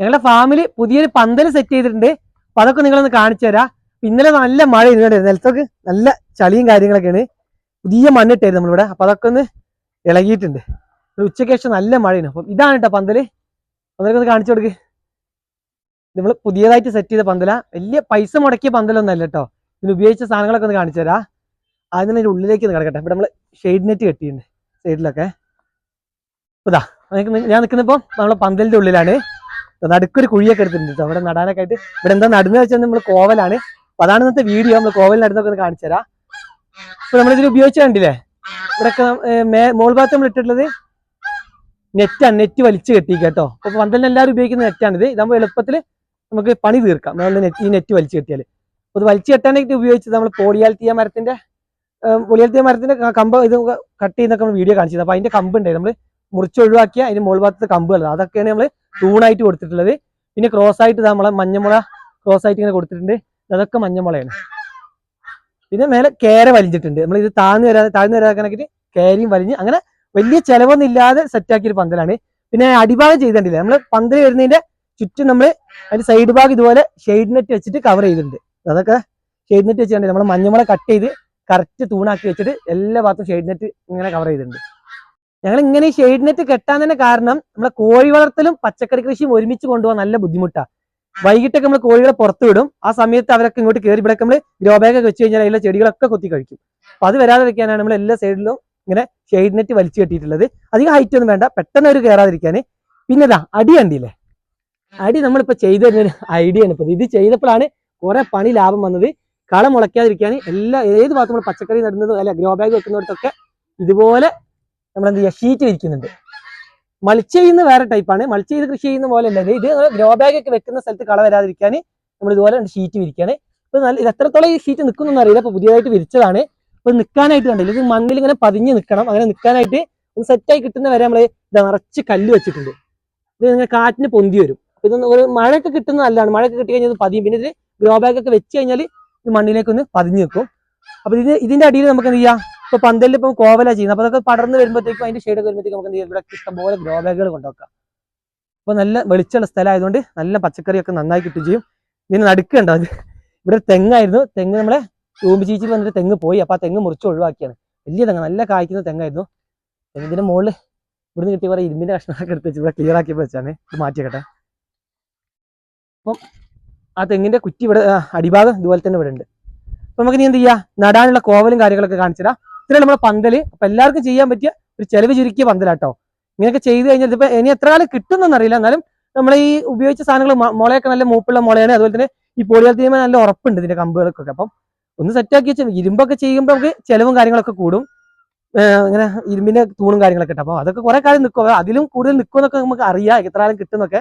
ഞങ്ങളുടെ ഫാമിൽ പുതിയൊരു പന്തൽ സെറ്റ് ചെയ്തിട്ടുണ്ട്. അപ്പൊ അതൊക്കെ നിങ്ങളൊന്ന് കാണിച്ചു തരാം. ഇന്നലെ നല്ല മഴ ഇരുന്നുണ്ട്. നിലത്തൊക്കെ നല്ല ചളിയും കാര്യങ്ങളൊക്കെയാണ്. പുതിയ മണ്ണിട്ടായിരുന്നു നമ്മളിവിടെ. അപ്പൊ അതൊക്കെ ഒന്ന് ഇളകിയിട്ടുണ്ട്. ഉച്ചയ്ക്ക് ശേഷം നല്ല മഴയാണ്. അപ്പം ഇതാണ് കേട്ടോ പന്തൽ. അതൊക്കെ ഒന്ന് കാണിച്ചു കൊടുക്ക്. നമ്മൾ പുതിയതായിട്ട് സെറ്റ് ചെയ്ത പന്തല. വലിയ പൈസ മുടക്കിയ പന്തലൊന്നല്ല കേട്ടോ. ഇതിന് ഉപയോഗിച്ച സാധനങ്ങളൊക്കെ ഒന്ന് കാണിച്ചു തരാം. ആദ്യം തന്നെ ഉള്ളിലേക്ക് ഒന്ന് കിടക്കട്ടെ. ഇവിടെ നമ്മൾ ഷെയ്ഡ് നെറ്റ് കെട്ടിയിട്ടുണ്ട് സൈഡിലൊക്കെ ഇതാ ഞാൻ നിൽക്കുന്നപ്പോൾ നമ്മളെ പന്തലിന്റെ ഉള്ളിലാണ്. നടുക്കൊരു കുഴിയൊക്കെ എടുത്തിട്ടുണ്ട് അവിടെ നടാനൊക്കെ ആയിട്ട് ഇവിടെ എന്താ നടുന്നത് വെച്ചാൽ നമ്മൾ കോവലാണ്. അപ്പൊ അതാണ് ഇന്നത്തെ വീഡിയോ. നമ്മൾ കോവൽ നടുന്നൊക്കെ ഒന്ന് കാണിച്ചു തരാം. ഇപ്പൊ നമ്മളിതിൽ ഉപയോഗിച്ച കണ്ടില്ലേ? മേ മോൾ ഭാഗത്ത് നമ്മൾ ഇട്ടിട്ടുള്ളത് നെറ്റാണ് നെറ്റ് വലിച്ചു കെട്ടി കേട്ടോ അപ്പൊ പന്തലിന് എല്ലാവരും ഉപയോഗിക്കുന്ന നെറ്റാണിത്. ഇതാകുമ്പോൾ എളുപ്പത്തിൽ നമുക്ക് പണി തീർക്കാം. നമ്മൾ നെറ്റ് ഈ നെറ്റ് വലിച്ചു കെട്ടിയാൽ അപ്പൊ ഇത് വലിച്ചു കെട്ടാനായിട്ട് ഉപയോഗിച്ചത് നമ്മൾ പോളിയാൽത്തിയ മരത്തിന്റെ പൊളിയാൽത്തിയ മരത്തിന്റെ കമ്പ് ഇത് കട്ട് ചെയ്യുന്നൊക്കെ നമ്മൾ വീഡിയോ കാണിച്ചത് അപ്പൊ അതിന്റെ കമ്പ് ഉണ്ടായി. നമ്മൾ മുറിച്ച് ഒഴിവാക്കിയ അതിന്റെ മുകൾ ഭാഗത്ത് കമ്പുകൾ അതൊക്കെയാണ് നമ്മൾ തൂണായിട്ട് കൊടുത്തിട്ടുള്ളത്. പിന്നെ ക്രോസ് ആയിട്ട് നമ്മളെ മഞ്ഞമുള ക്രോസ് ആയിട്ട് ഇങ്ങനെ കൊടുത്തിട്ടുണ്ട്. അതൊക്കെ മഞ്ഞമുളയാണ്. പിന്നെ മേലെ കേര വലിഞ്ഞിട്ടുണ്ട്. നമ്മൾ ഇത് താഴ്ന്നു വരാതെ താഴ്ന്നു വരാതെ കണക്കിട്ട് കേരയും വലിഞ്ഞ് അങ്ങനെ വലിയ ചെലവൊന്നും ഇല്ലാതെ സെറ്റാക്കിയ ഒരു പന്തലാണ്. പിന്നെ അടിഭാഗം ചെയ്തിട്ടില്ല. നമ്മൾ പന്തൽ വരുന്നതിന്റെ ചുറ്റും നമ്മൾ അതിന്റെ സൈഡ് ഭാഗം ഇതുപോലെ ഷെയ്ഡ് നെറ്റ് വെച്ചിട്ട് കവർ ചെയ്തിട്ടുണ്ട്. അതൊക്കെ ഷെയ്ഡ് നെറ്റ് വെച്ചിട്ടുണ്ട് നമ്മൾ മഞ്ഞമുള കട്ട് ചെയ്ത് കറക്റ്റ് തൂണാക്കി വെച്ചിട്ട് എല്ലാ ഭാഗത്തും ഷെയ്ഡ് നെറ്റ് ഇങ്ങനെ കവർ ചെയ്തിട്ടുണ്ട്. ഞങ്ങൾ ഇങ്ങനെ ഷെയ്ഡ് നെറ്റ് കെട്ടാൻ തന്നെ കാരണം നമ്മളെ കോഴി വളർത്തലും പച്ചക്കറി കൃഷിയും ഒരുമിച്ച് കൊണ്ടുപോകാൻ നല്ല ബുദ്ധിമുട്ടാണ് വൈകിട്ടൊക്കെ നമ്മൾ കോഴികളെ പുറത്ത് വിടും. ആ സമയത്ത് അവരൊക്കെ ഇങ്ങോട്ട് കയറി ഇവിടെ നമ്മൾ ഗ്രോ ബാഗ് ഒക്കെ വെച്ച് കഴിഞ്ഞാൽ അതിലെ ചെടികളൊക്കെ കൊത്തി കഴിക്കും. അപ്പൊ അത് വരാതിരിക്കാനാണ് നമ്മൾ എല്ലാ സൈഡിലും ഇങ്ങനെ ഷെയ്ഡ് നെറ്റ് വലിച്ചു കെട്ടിയിട്ടുള്ളത്. അധികം ഹൈറ്റ് ഒന്നും വേണ്ട. പെട്ടെന്ന് അവർ കയറാതിരിക്കാൻ പിന്നെ ഇതാ അടി കണ്ടില്ലേ? അടി നമ്മളിപ്പോ ചെയ്തു തരുന്ന ഐഡിയ ആണ് ഇപ്പൊ ഇത്. ചെയ്തപ്പോഴാണ് കുറെ പണി ലാഭം വന്നത്. കള മുളയ്ക്കാതിരിക്കാൻ എല്ലാ ഏത് ഭാഗത്തും നമ്മൾ പച്ചക്കറി നടുന്നതും അല്ല ഗ്രോ ബാഗ് വെക്കുന്നിടത്തൊക്കെ ഇതുപോലെ നമ്മൾ എന്ത് ചെയ്യുക? ഷീറ്റ് വിരിക്കുന്നുണ്ട് മൾച്ച് ചെയ്യുന്ന വേറെ ടൈപ്പാണ് മൾച്ച് ചെയ്ത് കൃഷി ചെയ്യുന്ന പോലെ അല്ല. ഇത് ഗ്രോ ബാഗ് ഒക്കെ വെക്കുന്ന സ്ഥലത്ത് കള വരാതിരിക്കാൻ നമ്മൾ ഇതുപോലെ ഷീറ്റ് വിരിക്കാണ് ഇപ്പൊ നല്ല ഇത് എത്രത്തോളം ഈ ഷീറ്റ് നിൽക്കുന്നൊന്നും അറിയില്ല. ഇപ്പൊ പുതിയതായിട്ട് വിരിച്ചതാണ്. ഇപ്പൊ നിൽക്കാനായിട്ട് കണ്ടില്ല? ഇത് മണ്ണിൽ ഇങ്ങനെ പതിഞ്ഞ് നിൽക്കണം അങ്ങനെ നിൽക്കാനായിട്ട് ഒന്ന് സെറ്റായി കിട്ടുന്ന വരെ നമ്മൾ ഇത് നിറച്ച് കല്ല് വെച്ചിട്ടുണ്ട്. ഇത് ഇങ്ങനെ കാറ്റിന് പൊന്തി വരും. അപ്പൊ ഇത് ഒരു മഴയൊക്കെ കിട്ടുന്ന നല്ലതാണ്. മഴയൊക്കെ കിട്ടി കഴിഞ്ഞാൽ പതിയും. പിന്നെ ഇത് ഗ്രോ ബാഗ് ഒക്കെ വെച്ച് കഴിഞ്ഞാൽ ഇത് മണ്ണിലേക്ക് ഒന്ന് പതിഞ്ഞ് നിൽക്കും അപ്പൊ ഇത് ഇതിന്റെ അടിയിൽ നമുക്ക് എന്ത് ചെയ്യാം? ഇപ്പൊ പന്തലിൽ ഇപ്പൊ കോവല ചെയ്യുന്നത്. അപ്പൊ അതൊക്കെ പടർന്ന് വരുമ്പോഴത്തേക്കും അതിന്റെ ഷെയ്ഡ് വരുമ്പോഴത്തേക്കും നമുക്ക് ഇവിടെ ഇഷ്ടംപോലെ ഗ്രോ ബാഗുകൾ കൊണ്ടുവെക്കാം. അപ്പൊ നല്ല വെളിച്ചുള്ള സ്ഥലമായതുകൊണ്ട് നല്ല പച്ചക്കറിയൊക്കെ നന്നായി കിട്ടും ചെയ്യും. ഇതിന് നടുക്കുണ്ടോ ഇവിടെ തെങ്ങായിരുന്നു. തെങ്ങ് നമ്മളെ തൂമ്പ് ചീച്ചിൽ വന്നിട്ട് തെങ്ങ് പോയി. അപ്പൊ ആ തെങ്ങ് മുറിച്ച് ഒഴിവാക്കിയാണ്. വലിയ തെങ്ങ് നല്ല കായ്ക്കുന്ന തെങ്ങായിരുന്നു. തെങ്ങിന്റെ മുകളിൽ ഇവിടുന്ന് കിട്ടിയ കുറെ ഇരുമ്പിന്റെ കഷ്ണങ്ങളൊക്കെ എടുത്ത് വെച്ച് ഇവിടെ ക്ലിയർ ആക്കി വെച്ചാണ്. ഇത് മാറ്റിയേക്കട്ടെ. അപ്പം ആ തെങ്ങിന്റെ കുറ്റി ഇവിടെ അടിഭാഗം ഇതുപോലെ തന്നെ ഇവിടെ ഉണ്ട്. അപ്പൊ നമുക്ക് ഇനി എന്ത് ചെയ്യാം? നടാനുള്ള കോവലും കാര്യങ്ങളൊക്കെ കാണിച്ചിടാം ഇത്രയും നമ്മുടെ പന്തൽ. അപ്പൊ എല്ലാവർക്കും ചെയ്യാൻ പറ്റിയ ഒരു ചെലവ് ചുരുക്കിയ പന്തലാട്ടോ. ഇങ്ങനെയൊക്കെ ചെയ്ത് കഴിഞ്ഞാൽ ഇതിപ്പോ ഇനി എത്ര കാലം കിട്ടുന്നറിയില്ല അറിയില്ല. എന്നാലും നമ്മൾ ഈ ഉപയോഗിച്ച സാധനങ്ങൾ മുളയൊക്കെ നല്ല മൂപ്പുള്ള മുളയാണ്. അതുപോലെ തന്നെ ഈ പോളിയാൽ നല്ല ഉറപ്പുണ്ട് ഇതിന്റെ കമ്പുകൾക്കൊക്കെ. അപ്പം ഒന്ന് സെറ്റാക്കി വെച്ചാൽ ഇരുമ്പൊക്കെ ചെയ്യുമ്പോൾ നമുക്ക് ചെലവും കാര്യങ്ങളൊക്കെ കൂടും. ഇങ്ങനെ ഇരുമ്പിന്റെ തൂണും കാര്യങ്ങളൊക്കെ ഉണ്ട് അപ്പൊ അതൊക്കെ കുറെ കാലം നിൽക്കുക അതിലും കൂടുതൽ നിൽക്കുമെന്നൊക്കെ നമുക്ക് അറിയാം. എത്ര കാലം കിട്ടുന്നൊക്കെ.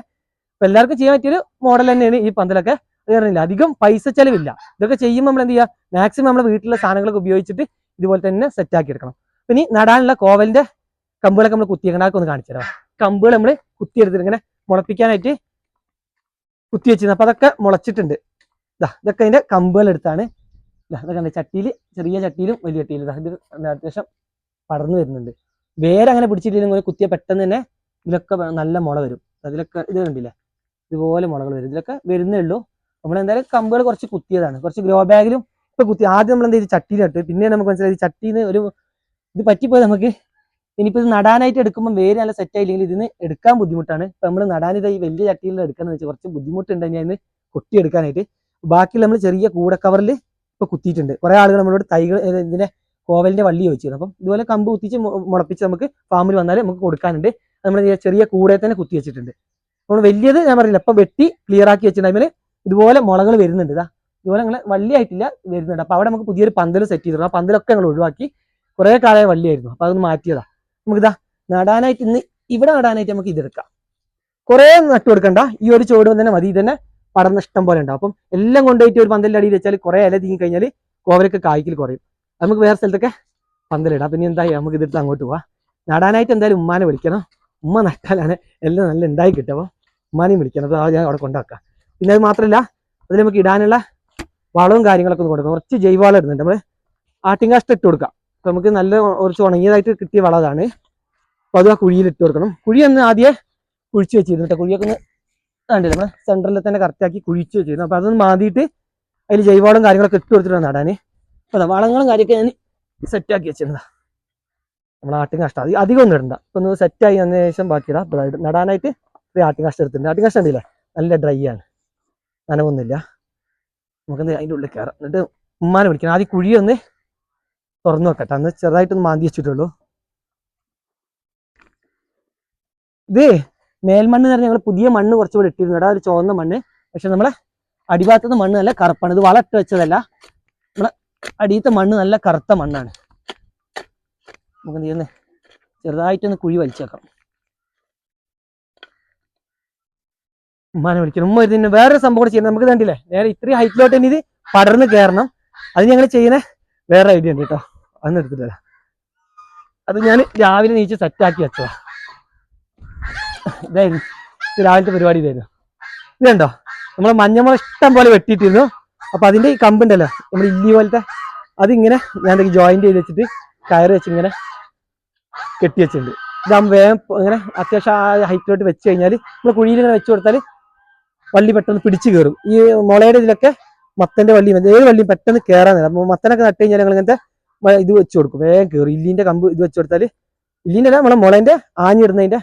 അപ്പൊ എല്ലാവർക്കും ചെയ്യാൻ പറ്റിയൊരു മോഡൽ തന്നെയാണ് ഈ പന്തലൊക്കെ. അത് പറഞ്ഞില്ല അധികം പൈസ ചെലവില്ല. ഇതൊക്കെ ചെയ്യുമ്പോൾ നമ്മൾ എന്ത് ചെയ്യുക മാക്സിമം നമ്മുടെ വീട്ടിലെ സാധനങ്ങളൊക്കെ ഉപയോഗിച്ചിട്ട് ഇതുപോലെ തന്നെ സെറ്റ് ആക്കി എടുക്കണം. ഈ നടാനുള്ള കോവലിന്റെ കമ്പുകളൊക്കെ നമ്മൾ കുത്തിയേക്കണം അതൊക്കെ ഒന്ന് കാണിച്ചു തരാം. കമ്പുകൾ നമ്മൾ കുത്തിയെടുത്തിട്ട് ഇങ്ങനെ മുളപ്പിക്കാനായിട്ട് കുത്തി വെച്ചിരുന്നു. അപ്പൊ അതൊക്കെ മുളച്ചിട്ടുണ്ട്. ഇതാ ഇതൊക്കെ അതിന്റെ കമ്പുകൾ എടുത്താണ്. ഇതാ ഇതൊക്കെ ചട്ടിയിൽ ചെറിയ ചട്ടിയിലും വലിയ ചട്ടിയിലും. ഇതാ ഇത് അത്യാവശ്യം പടർന്നു വരുന്നുണ്ട്. വേറെ അങ്ങനെ പിടിച്ചിട്ടില്ലെങ്കിൽ കുത്തിയ പെട്ടെന്ന് തന്നെ ഇതിലൊക്കെ നല്ല മുള വരും. അതിലൊക്കെ ഇത് കണ്ടില്ലേ? ഇതുപോലെ മുളകൾ വരും. ഇതിലൊക്കെ വരുന്നേ ഉള്ളൂ. നമ്മൾ എന്തായാലും കമ്പുകൾ കുറച്ച് കുത്തിയതാണ്. കുറച്ച് ഗ്രോ ബാഗിലും ഇപ്പൊ കുത്തി ആദ്യം നമ്മൾ എന്താ ചെയ്ത്? ചട്ടിയിൽ ഇട്ട് പിന്നെ നമുക്ക് മനസ്സിലായി ചട്ടിന്ന് ഒരു ഇത് പറ്റിപ്പോയി നമുക്ക്. ഇനിയിപ്പോ ഇത് നടാനായിട്ട് എടുക്കുമ്പോൾ വേര് നല്ല സെറ്റ് ആയില്ലെങ്കിൽ ഇതിന് എടുക്കാൻ ബുദ്ധിമുട്ടാണ്. ഇപ്പൊ നമ്മൾ നടാനിത് ഈ വലിയ ചട്ടിയിൽ എടുക്കാന്ന് വെച്ചാൽ കുറച്ച് ബുദ്ധിമുട്ടുണ്ട് ഞാൻ കൊട്ടി എടുക്കാനായിട്ട് ബാക്കി നമ്മൾ ചെറിയ കൂടെ കവറിൽ ഇപ്പൊ കുത്തിയിട്ടുണ്ട്. കുറെ ആളുകൾ നമ്മളോട് തൈകൾ ഇതിന്റെ കോവലിന്റെ വള്ളി ചോദിച്ചിരുന്നു. അപ്പം ഇതുപോലെ കമ്പ് കുത്തിച്ച് മുളപ്പിച്ച് നമുക്ക് ഫാമിൽ വന്നാൽ നമുക്ക് കൊടുക്കാനുണ്ട്. നമ്മൾ ചെറിയ കൂടെ തന്നെ കുത്തി വെച്ചിട്ടുണ്ട്. നമ്മൾ വലിയത് ഞാൻ പറഞ്ഞില്ല ഇപ്പൊ വെട്ടി ക്ലിയർ ആക്കി വെച്ചിട്ടുണ്ടെങ്കിൽ ഇതുപോലെ മുളകൾ വരുന്നുണ്ട്. ഇതാ ഇതുപോലെ ഞങ്ങൾ വള്ളിയായിട്ടില്ല വരുന്നുണ്ട്. അപ്പൊ അവിടെ നമുക്ക് പുതിയൊരു പന്തൽ സെറ്റ് ചെയ്തിരുന്നു ആ പന്തലൊക്കെ ഞങ്ങൾ ഒഴിവാക്കി കുറെ കാലമായ വള്ളിയായിരുന്നു. അപ്പൊ അതൊന്ന് മാറ്റിയതാ. നമുക്കിതാ നടാനായിട്ട് ഇന്ന് ഇവിടെ നടാനായിട്ട് നമുക്ക് ഇതെടുക്കാം കുറെ നട്ടു കൊടുക്കണ്ട. ഈ ഒരു ചോട് തന്നെ മതി. ഇതന്നെ തന്നെ പടർന്ന ഇഷ്ടം പോലെ ഉണ്ടാവും അപ്പം എല്ലാം കൊണ്ടുപോയിട്ട് ഒരു പന്തലിന്റെ അടിയിൽ വെച്ചാൽ കുറെ ഇല തീങ്ങി കഴിഞ്ഞാൽ കോവലൊക്കെ കായ്ക്കൽ കുറയും. നമുക്ക് വേറെ സ്ഥലത്തൊക്കെ പന്തലിടാം പിന്നെ എന്താ ചെയ്യാ, നമുക്ക് ഇതെടുത്ത് അങ്ങോട്ട് പോവാം. നടാനായിട്ട് എന്തായാലും ഉമ്മാനെ വിളിക്കണം. ഉമ്മ നട്ടാലാണ് എല്ലാം നല്ല ഉണ്ടായി കിട്ടും. അപ്പം ഉമ്മാനെയും വിളിക്കണം. അത് ഞാൻ അവിടെ കൊണ്ടാക്കാം പിന്നെ അത് മാത്രമല്ല അതിൽ നമുക്ക് ഇടാനുള്ള വളവും കാര്യങ്ങളൊക്കെ ഒന്ന് കൊടുക്കാം കുറച്ച് ജൈവവളം ഇടുന്നുണ്ട്. നമ്മൾ ആട്ടിങ്കാഷ്ടം ഇട്ട് കൊടുക്കാം. അപ്പൊ നമുക്ക് നല്ല കുറച്ച് ഉണങ്ങിയതായിട്ട് കിട്ടിയ വളം അതാണ് അപ്പൊ അത് ആ കുഴിയിൽ ഇട്ട് കൊടുക്കണം. കുഴി ഒന്ന് ആദ്യം കുഴിച്ച് വെച്ചിരുന്നു കുഴിയൊക്കെ ഒന്ന് കണ്ടില്ല? നമ്മൾ സെന്ററിൽ തന്നെ കറക്റ്റ് ആക്കി കുഴിച്ച് വെച്ചിരുന്നു. അപ്പോൾ അതൊന്ന് മാതിയിട്ട് അതിൽ ജൈവവളം കാര്യങ്ങളൊക്കെ ഇട്ട് കൊടുത്തിട്ടാണ് നടാന്. അപ്പൊ അതാ വളങ്ങളും കാര്യമൊക്കെ ഞാൻ സെറ്റ് ആക്കി വെച്ചിരുന്നതാ. നമ്മൾ ആട്ടിൻ കഷ്ടം അത് അധികം ഒന്നും ഇടണ്ട. ഇപ്പൊ ഒന്ന് സെറ്റ് ആയി അതിന് ശേഷം ബാക്കി ഇടാം. അപ്പൊ ദാ ഇത് നടാനായിട്ട് ആട്ടിൻ കഷ്ടം എടുത്തിട്ടുണ്ട്. ആട്ടിൻ കഷ്ടം ഉണ്ടല്ലേ? നല്ല ഡ്രൈ ആണ്. നനവൊന്നുമില്ല. നമുക്കെന്ത് അതിന്റെ ഉള്ളിൽ കയറാം. എന്നിട്ട് ഉമ്മാനെ വിളിക്കണം. ആദ്യം കുഴി ഒന്ന് തുറന്നു വെക്കട്ടെ. അന്ന് ചെറുതായിട്ടൊന്ന് മാന്തി വെച്ചിട്ടുള്ളൂ. ഇത് മേൽമണ്ണ് പറഞ്ഞാൽ ഞങ്ങൾ പുതിയ മണ്ണ് കുറച്ചുകൂടെ ഇട്ടിരുന്നു. കേട്ടോ ഒരു ചുവന്ന മണ്ണ്. പക്ഷെ നമ്മളെ അടിഭാഗത്തുനിന്ന് മണ്ണ് നല്ല കറുപ്പാണ്. ഇത് വളട്ട് വെച്ചതല്ല. നമ്മളെ അടിയത്തെ മണ്ണ് നല്ല കറുത്ത മണ്ണാണ്. നമുക്ക് ചെയ്യുന്നത് ചെറുതായിട്ടൊന്ന് കുഴി വലിച്ചേക്കാം. ഉമ്മാനെ വിളിക്കണം. ഉമ്മ ഇതിന് വേറൊരു സംഭവം കൂടെ ചെയ്യണം നമുക്ക് കണ്ടില്ലേ? നേരെ ഇത്രയും ഹൈറ്റിലോട്ട് തന്നെ ഇത് പടർന്ന് കയറണം അത് ഞങ്ങൾ ചെയ്യുന്ന വേറെ ഐഡിയ ഉണ്ട് കേട്ടോ. അന്ന് എടുത്തിട്ടില്ല അത് ഞാൻ രാവിലെ നീച്ച് സെറ്റാക്കി വെച്ചതാ. ഇതായിരുന്നു ഇത്. രാവിലത്തെ പരിപാടി ഇതായിരുന്നു. ഇതുണ്ടോ നമ്മൾ മഞ്ഞമുള ഇഷ്ടം പോലെ വെട്ടിയിട്ടിരുന്നു. അപ്പൊ അതിന്റെ ഈ കമ്പുണ്ടല്ലോ നമ്മൾ ഇല്ലി പോലത്തെ അതിങ്ങനെ ഞാൻ ജോയിന്റ് ചെയ്ത് വെച്ചിട്ട് കയറ് വെച്ച് ഇങ്ങനെ കെട്ടി വെച്ചിട്ടുണ്ട്. ഇതാകുമ്പോൾ വേഗം ഇങ്ങനെ അത്യാവശ്യം ആ ഹൈറ്റിലോട്ട് വെച്ച് കഴിഞ്ഞാൽ നമ്മൾ കുഴിയിൽ ഇങ്ങനെ വെച്ച് കൊടുത്താൽ വള്ളി പെട്ടെന്ന് പിടിച്ചു കയറും. ഈ മുളയുടെ ഇതിലൊക്കെ മത്തന്റെ വള്ളി ഏത് വള്ളിയും പെട്ടെന്ന് കയറാൻ നേരം. മത്തനൊക്കെ നട്ട് കഴിഞ്ഞാൽ ഞങ്ങൾ ഇങ്ങനത്തെ ഇത് വെച്ച് കൊടുക്കും. വേഗം കയറും ഇല്ലിന്റെ കമ്പ് ഇത് വെച്ച് കൊടുത്താൽ ഇല്ലിന്റെ അല്ല നമ്മളെ മുളേന്റെ ആഞ്ഞിടുന്നതിന്റെ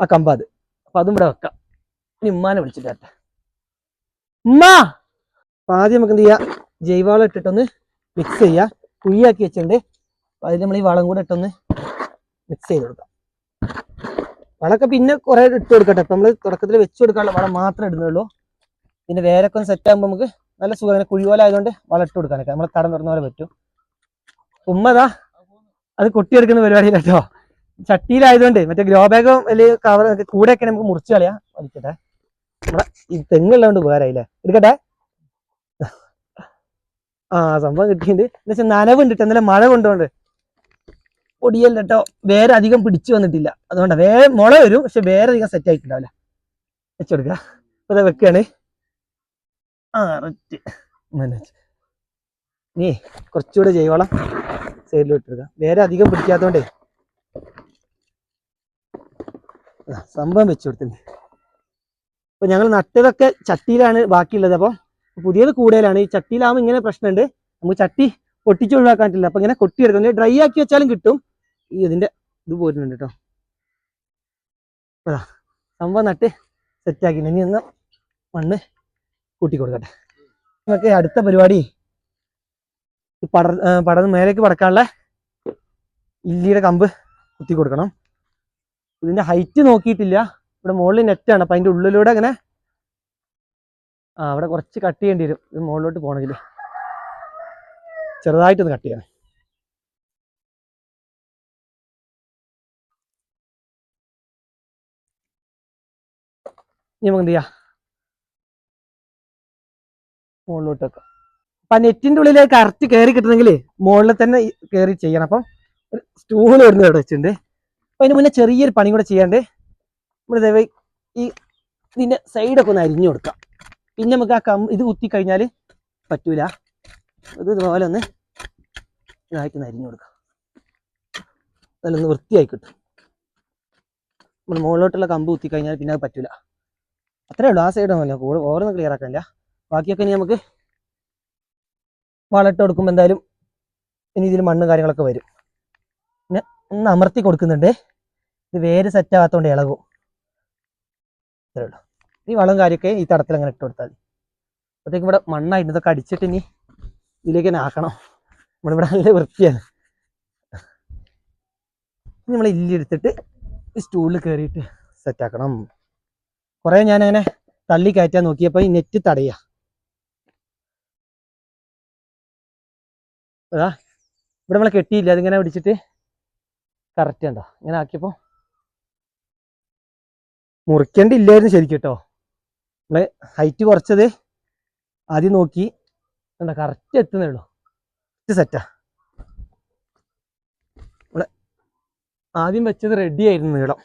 ആ കമ്പ അത്. അപ്പൊ അതും ഇവിടെ വെക്കാം. ഇനി ഉമ്മാനെ വിളിച്ചിട്ട് വരട്ടെ. ഉമ്മ! ആദ്യം നമുക്ക് എന്ത് ചെയ്യാം? ജൈവവളം ഇട്ടിട്ടൊന്ന് മിക്സ് ചെയ്യാം. കുഴിയാക്കി വെച്ചിട്ടുണ്ട്. അതിൽ നമ്മൾ ഈ വളം കൂടെ ഇട്ടൊന്ന് മിക്സ് ചെയ്ത് കൊടുക്കാം. വളമൊക്കെ പിന്നെ കുറെ ഇട്ട് കൊടുക്കട്ടെ. നമ്മൾ തുടക്കത്തിൽ വെച്ച് കൊടുക്കാനുള്ള വളം മാത്രമേ ഇടുന്നുള്ളൂ. പിന്നെ വേരൊക്കെ ഒന്ന് സെറ്റ് ആകുമ്പോൾ നമുക്ക് നല്ല സുഖം. അങ്ങനെ കുഴി പോലെ ആയതുകൊണ്ട് വളം ഇട്ട് കൊടുക്കാനൊക്കെ. നമ്മളെ തടം തുറന്ന പോലെ പറ്റും. ഉമ്മതാ അത് കൊട്ടിയെടുക്കുന്ന പരിപാടി കേട്ടോ ചട്ടിയിലായതുകൊണ്ട് മറ്റേ ഗ്രോ ബാഗും അല്ലെങ്കിൽ കവർ കൂടെയൊക്കെ നമുക്ക് മുറിച്ച് കളയാം. വലിക്കട്ടെ. നമ്മളെ ഈ തെങ്ങുള്ളതുകൊണ്ട് ഉപകാരമായില്ലേ എടുക്കട്ടെ. ആ സംഭവം കിട്ടിയിട്ടുണ്ട്. എന്നുവെച്ചാൽ നനവുണ്ട്. ഇന്നലെ മഴ കൊണ്ടുകൊണ്ട് പൊടിയല്ല കേട്ടോ വേറെ അധികം പിടിച്ചു വന്നിട്ടില്ല. അതുകൊണ്ടാ വേ മുള വരും പക്ഷെ വേറെ അധികം സെറ്റ് ആയിട്ടുണ്ടാവില്ല. വെച്ചെടുക്ക ദാ വെക്കാണ്. ആ റെറ്റ് നീ കുറച്ചുകൂടെ ജൈവളം സൈഡിൽ എടുക്കാം വേറെ അധികം പിടിക്കാത്തോണ്ടേ. സംഭവം വെച്ചു കൊടുത്തിട്ടുണ്ട്. അപ്പൊ ഞങ്ങൾ നട്ടതൊക്കെ ചട്ടിയിലാണ് ബാക്കിയുള്ളത്. അപ്പോൾ പുതിയത് കൂടുതലാണ് ഈ ചട്ടിയിലാവുമ്പോൾ ഇങ്ങനെ പ്രശ്നമുണ്ട് നമുക്ക് ചട്ടി പൊട്ടിച്ച് ഒഴിവാക്കാൻ പറ്റില്ല അപ്പൊ ഇങ്ങനെ കൊട്ടിയെടുക്കും. ഡ്രൈ ആക്കി വെച്ചാലും കിട്ടും. ഈ ഇതിന്റെ ഇത് പോയിട്ടുണ്ട് കേട്ടോ അതാ സംഭവം നട്ട് സെറ്റാക്കി ഇനി ഒന്ന് മണ്ണ് കൂട്ടി കൊടുക്കട്ടെ. നമുക്ക് അടുത്ത പരിപാടി. പടർ ആ, പടർന്ന് മേലേക്ക് പടക്കാനുള്ള ഇല്ലിയുടെ കമ്പ് കുത്തി കൊടുക്കണം. ഇതിന്റെ ഹൈറ്റ് നോക്കിയിട്ടില്ല. ഇവിടെ മുകളിൽ നെറ്റാണ് അപ്പൊ അതിന്റെ ഉള്ളിലൂടെ അങ്ങനെ ആ അവിടെ കുറച്ച് കട്ട് ചെയ്യേണ്ടി വരും. ഇത് മുകളിലോട്ട് പോകണമെങ്കിൽ. ചെറുതായിട്ടൊന്ന് കട്ട് ചെയ്യണം. നമുക്ക് എന്ത് ചെയ്യാം മുകളിലോട്ട് വെക്കാം അപ്പൊ നെറ്റിന്റെ ഉള്ളിലേക്ക് കറക്റ്റ് കയറി കിട്ടണമെങ്കിൽ മുകളിൽ തന്നെ കയറി ചെയ്യണം. അപ്പം ഒരു സ്റ്റൂൾ വരുന്ന ഇവിടെ വെച്ചിട്ടുണ്ട്. അപ്പൊ അതിന് മുന്നേ ചെറിയൊരു പണി കൂടെ ചെയ്യാണ്ട് നമ്മൾ ദയവ് ഈ ഇതിന്റെ സൈഡൊക്കെ ഒന്ന് അരിഞ്ഞു കൊടുക്കാം. പിന്നെ നമുക്ക് ആ കം ഇത് കുത്തി കഴിഞ്ഞാൽ പറ്റൂല. ഇത് ഇതുപോലെ ഒന്ന് ഇതായിട്ട് ഒന്ന് അരിഞ്ഞു കൊടുക്കാം. നല്ലൊന്ന് വൃത്തിയായി കിട്ടും. നമ്മൾ മുകളിലോട്ടുള്ള കമ്പ് കുത്തി കഴിഞ്ഞാൽ പിന്നെ അത് പറ്റൂല. അത്രേ ഉള്ളൂ ആ സൈഡ് ഒന്നുമില്ല കൂടെ ഓരോന്ന് ക്ലിയർ ആക്കണ്ട ബാക്കിയൊക്കെ ഇനി നമുക്ക് വളട്ട് കൊടുക്കുമ്പോൾ എന്തായാലും ഇനി ഇതിൽ മണ്ണ് കാര്യങ്ങളൊക്കെ വരും. പിന്നെ ഒന്ന് അമർത്തി കൊടുക്കുന്നുണ്ട്. ഇത് വേര് സെറ്റ് ആവാത്തതുകൊണ്ട് ഇളകും. അത്രേ ഉള്ളൂ. ഈ വളം കാര്യമൊക്കെ ഈ തടത്തിൽ അങ്ങനെ ഇട്ട് കൊടുത്താൽ മതി. അപ്പോഴത്തേക്ക് ഇവിടെ മണ്ണായിട്ട് ഇതൊക്കെ അടിച്ചിട്ട് ഇനി ഇതിലേക്ക് തന്നെ ആക്കണം. നമ്മളിവിടെ നല്ല വൃത്തിയാണ്. നമ്മൾ ഇല്ലെടുത്തിട്ട് ഈ സ്റ്റൂളിൽ കയറിയിട്ട് സെറ്റാക്കണം കുറേ ഞാൻ അങ്ങനെ തള്ളി കയറ്റാൻ നോക്കിയപ്പോൾ ഈ നെറ്റ് തടയുക ഇവിടെ നമ്മൾ കെട്ടിയില്ല? അതിങ്ങനെ പിടിച്ചിട്ട് കറക്റ്റ് ഉണ്ടോ ഇങ്ങനെ ആക്കിയപ്പോൾ മുറിക്കേണ്ടില്ലായിരുന്നു ശരിക്കും കേട്ടോ നമ്മൾ ഹൈറ്റ് കുറച്ചത് ആദ്യം നോക്കി എന്താ കറക്റ്റ് എത്തുന്നേ ഉള്ളൂ. സെറ്റാ ഇവിടെ ആദ്യം വെച്ചത് റെഡി ആയിരുന്നു നീളം.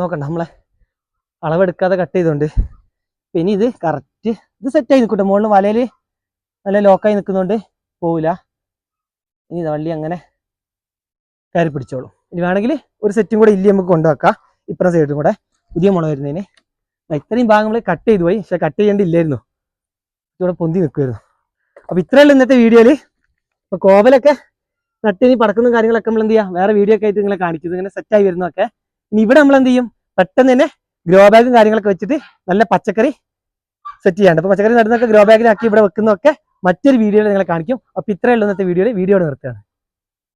നോക്കണ്ട നമ്മളെ അളവെടുക്കാതെ കട്ട് ചെയ്തോണ്ട്. പിന്നെ ഇത് കറക്റ്റ് ഇത് സെറ്റായി നിൽക്കട്ടെ മുകളിൽ വലയിൽ നല്ല ലോക്കായി നിൽക്കുന്നതുകൊണ്ട് പോവില്ല. ഇനി വള്ളി അങ്ങനെ കയറി പിടിച്ചോളും. ഇനി വേണമെങ്കിൽ ഒരു സെറ്റും കൂടെ ഇല്ലി നമുക്ക് കൊണ്ടുവെക്കാം. ഇപ്പുറം സൈഡും കൂടെ പുതിയ മുള വരുന്നതിന്. ഇത്രയും ഭാഗം നമ്മൾ കട്ട് ചെയ്തു പോയി. പക്ഷെ കട്ട് ചെയ്യേണ്ടില്ലായിരുന്നു ഇവിടെ പൊന്തി നിൽക്കുമായിരുന്നു അപ്പൊ ഇത്രയുള്ള ഇന്നത്തെ വീഡിയോയിൽ ഇപ്പൊ കോവലൊക്കെ നട്ടിനി പടക്കുന്ന കാര്യങ്ങളൊക്കെ നമ്മൾ എന്ത് ചെയ്യാം? വേറെ വീഡിയോ ഒക്കെ ആയിട്ട് നിങ്ങളെ കാണിക്കുന്നത് ഇങ്ങനെ സെറ്റായി വരുന്നതൊക്കെ ഇനി ഇവിടെ നമ്മൾ എന്ത് ചെയ്യും? പെട്ടെന്ന് തന്നെ ഗ്രോ ബാഗും കാര്യങ്ങളൊക്കെ വെച്ചിട്ട് നല്ല പച്ചക്കറി സെറ്റ് ചെയ്യാണ്ട് അപ്പൊ പച്ചക്കറി നടുന്നൊക്കെ ഗ്രോ ബാഗിലാക്കി ഇവിടെ വെക്കുന്നതൊക്കെ മറ്റൊരു വീഡിയോയിൽ നിങ്ങളെ കാണിക്കും. അപ്പൊ ഇത്രയുള്ള ഇന്നത്തെ വീഡിയോയിൽ വീഡിയോ നിർത്തുകയാണ്.